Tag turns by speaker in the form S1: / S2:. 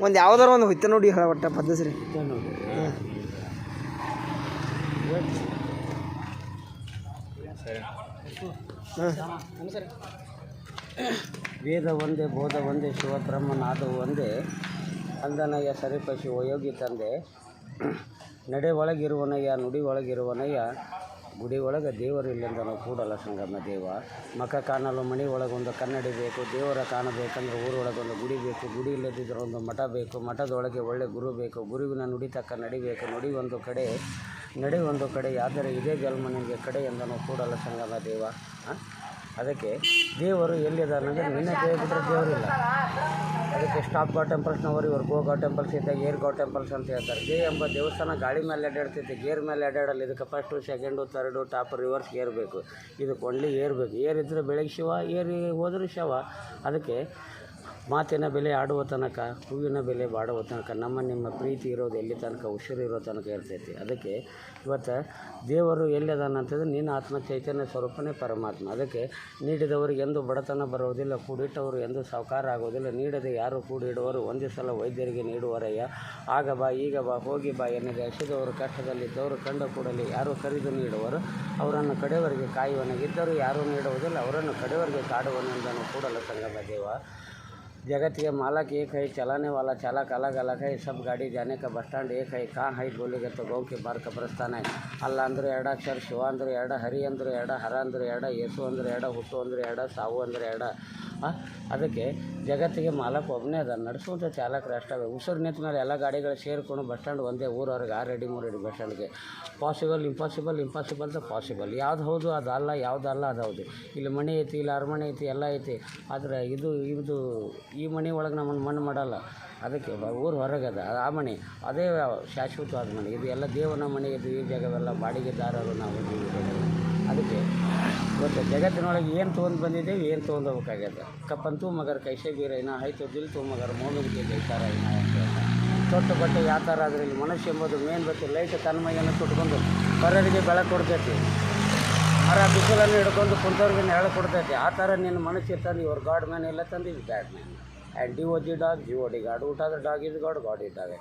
S1: ಒಂದು ಯಾವ್ದಾರ ಒಂದು ಹೊಯ್ತ ನೋಡಿ ಹೇಳ ಪದ್ಧತಿ ಹಾಂ
S2: ವೇದ ಒಂದೇ, ಬೋಧ ಒಂದೇ, ಶಿವ ಬ್ರಹ್ಮನಾದವು ಒಂದೇ, ಅಂದನಯ್ಯ ಸರಿಪಶಿ ಒಯೋಗಿ ತಂದೆ ನಡೆ ಒಳಗಿರುವನಯ್ಯ ನುಡಿ ಒಳಗಿರುವನಯ್ಯ ಗುಡಿ ಒಳಗೆ ನಾವು ಕೂಡಲ ಸಂಗಮ ದೇವ ಮಕ ಕಾಣಲು ಮಣಿ ಒಳಗೊಂದು ಕನ್ನಡಿ ಬೇಕು, ದೇವರ ಕಾಣಬೇಕಂದ್ರೆ ಊರೊಳಗೊಂದು ಗುಡಿ ಬೇಕು, ಗುಡಿ ಇಲ್ಲದಿದ್ದರೆ ಒಂದು ಮಠ ಬೇಕು, ಮಠದೊಳಗೆ ಒಳ್ಳೆ ಗುರು ಬೇಕು, ಗುರುವಿನ ನುಡಿ ತಕ್ಕ ನಡಿಬೇಕು ನುಡಿ ಒಂದು ಕಡೆ, ನಡೆ ಒಂದು ಕಡೆ ಆದರೆ ಇದೇ ಜನ್ಮ ನಿಮಗೆ ಕಡೆ ಎಂದನು ಕೂಡಲ್ಲ ಸಂಗಮ ದೇವ? ಅದಕ್ಕೆ ದೇವರು ಎಲ್ಲಿದ್ದಾರೆ ಅಂದರೆ ನಿನ್ನೆ ದೇವ ಬಿಟ್ಟರೆ ದೇವರಿಲ್ಲ ಅದಕ್ಕೆ ಸ್ಟಾಪ್ ಗೋ ಟೆಂಪಲ್ಸ್ನವರು ಇವರು ಗೋ ಗೋ ಟೆಂಪಲ್ಸ್ ಇದ್ದಾಗ ಏರ್ ಗೋ ಟೆಂಪಲ್ಸ್ ಅಂತ ಹೇಳ್ತಾರೆ. ದೇ ಎಂಬ ದೇವಸ್ಥಾನ ಗಾಳಿ ಮೇಲೆ ಅಡ್ಡಾಡ್ತೈತೆ, ಗೇರ್ ಮೇಲೆ ಅಡ್ಡಾಡಲ್ಲ. ಇದಕ್ಕೆ first second third top reverse air ಬೇಕು. ಇದಕ್ಕೆ ಒನ್ಲಿ ಏರ್ ಬೇಕು. ಏರ್ ಇದ್ದರೆ ಬೆಳಗ್ಗೆ ಶಿವ, ಏರಿ ಹೋದ್ರೆ ಶವ. ಅದಕ್ಕೆ ಮಾತಿನ ಬೆಲೆ ಆಡುವ ತನಕ, ಹೂವಿನ ಬೆಲೆ ಬಾಡುವ ತನಕ, ನಮ್ಮ ನಿಮ್ಮ ಪ್ರೀತಿ ಇರೋದು ಎಲ್ಲಿ ತನಕ ಇರೋ ತನಕ ಇರ್ತೈತಿ. ಅದಕ್ಕೆ ಇವತ್ತು ದೇವರು ಅಂತಂದ್ರೆ ನಿನ್ನ ಆತ್ಮ ಚೈತನ್ಯ ಸ್ವರೂಪನೇ ಪರಮಾತ್ಮ. ಅದಕ್ಕೆ ನೀಡಿದವರಿಗೆ ಎಂದು ಬಡತನ ಬರೋದಿಲ್ಲ, ಕೂಡಿಟ್ಟವರು ಎಂದು ಸಾವುಕಾರ ಆಗೋದಿಲ್ಲ. ನೀಡದೆ ಯಾರು ಕೂಡಿಡುವರು? ಒಂದೇ ಸಲ ವೈದ್ಯರಿಗೆ ನೀಡುವರಯ್ಯ. ಆಗ ಬಾ, ಈಗ ಬಾ, ಹೋಗಿ ಬಾ ಎನ್ನದೆ ಹಸಿದವರು ಕಷ್ಟದಲ್ಲಿದ್ದವರು ಕಂಡ ಕೂಡಲಿ ಯಾರು ಕರೆದು ನೀಡುವರು? ಅವರನ್ನು ಕಡೆಯವರಿಗೆ ಕಾಯುವನಗಿದ್ದರು ಯಾರೂ ನೀಡುವುದಿಲ್ಲ. ಅವರನ್ನು ಕಡೆಯವರಿಗೆ ಕಾಡುವನೆಂದನ್ನು ಕೂಡಲ ಸಂಗಮ ದೇವ. जगत के मालक एक है चलाने वाला चालक अलग अलग है सब गाड़ी जाने का बस स्टैंड एक है कहाँ है बोलेगे तो गाँव के बाहर कब्रस्तान है ಅಲ್ಲ ಅಂದ್ರೆ ಎರಡು ಅಕ್ಷರ ಶಿವ ಅಂದ್ರೆ ಎರಡು ಹರಿ ಅಂದ್ರೆ ಎರಡು ಹರ ಅಂದ್ರೆ ಎರಡು ಯೇಸು ಅಂದ್ರೆ ಎರಡು ಹುಟ್ಟು ಅಂದ್ರೆ ಎರಡು ಸಾವು ಅಂದ್ರೆ ಎರಡು ಆ? ಅದಕ್ಕೆ ಜಗತ್ತಿಗೆ ಮಾಲಕ್ ಒಬ್ಬನೇ ಅದ ನಡೆಸುವಂಥ ಚಾಲಕರು ಅಷ್ಟೇ ಉಸಿರು ನಿಂತ ಮೇಲೆ ಎಲ್ಲ ಗಾಡಿಗಳು ಸೇರಿಕೊಂಡು ಬಸ್ ಸ್ಟ್ಯಾಂಡ್ ಒಂದೇ ಊರವ್ರಿಗೆ ಆರು ಅಡಿ ಮೂರು ಅಡಿ bus ಸ್ಟ್ಯಾಂಡ್ಗೆ possible impossible impossible the possible ಯಾವ್ದು ಹೌದು ಅದು ಅಲ್ಲ ಯಾವ್ದು ಅಲ್ಲ ಅದು ಹೌದು ಇಲ್ಲಿ ಮನೆ ಐತಿ ಇಲ್ಲಿ ಅರಮನೆ ಐತಿ ಎಲ್ಲ ಐತಿ ಆದರೆ ಇದು ಇದು ಈ ಮನೆ ಒಳಗೆ ನಮ್ಮನ್ನು ಮಣ್ಣು ಮಾಡಲ್ಲ. ಅದಕ್ಕೆ ಊರು ಹೊರಗದ ಆ ಮನೆ, ಅದೇ ಶಾಶ್ವತವಾದ ಮನೆ. ಇದು ಎಲ್ಲ ದೇವನ ಮನೆ ಇದು ಈ ಜಾಗವೆಲ್ಲ ಬಾಡಿಗೆದಾರರು ನಾವು. ಅದಕ್ಕೆ ಇವತ್ತು ಜಗತ್ತಿನೊಳಗೆ ಏನು ತೊಗೊಂಡು ಬಂದಿದ್ದೇವೆ ಏನು ತೊಗೊಂಡು ಹೋಗ್ಬೇಕಾಗ್ಯದ ಕಪ್ಪಂತೂ ಮಗರ ಕೈಸೆ ಬೀರ ಇನ್ನ, ಆಯ್ತು, ದಿಲ್ ತು ಮಗರ ಮೋಮಿಗೆ ಇನ್ನ ತೊಟ್ಟು ಬಟ್ಟೆ ಯಾವ ಥರ ಆದರೆ ಮನುಷ್ಯ ಎಂಬುದು ಮೇನ್ ಬತ್ತೆ ಲೈಟ್ ತನ್ಮಯನ್ನು ತೊಟ್ಕೊಂಡು, ಪರರಿಗೆ ಬೆಳಕು ಕೊಡ್ತೈತಿ ಮರ ಬಿಸಿಲನ್ನು ಹಿಡ್ಕೊಂಡು ಕುಂತವ್ರಿಗೆ ನೆರಳು ಕೊಡ್ತೈತಿ. ಆ ಥರ ನಿನ್ನ ಮನಸ್ಸು ತಂದು ಇವ್ರ ಗಾಡ್ ಮ್ಯಾನ್ ಇಲ್ಲ ತಂದು ಇದು bad man. And D O G dog G O D god ಊಟ ಆದ್ರೆ ಡಾಗ್ ಇದು ಗಾಡ್ ಗಾಡ್ ಡಾಗ್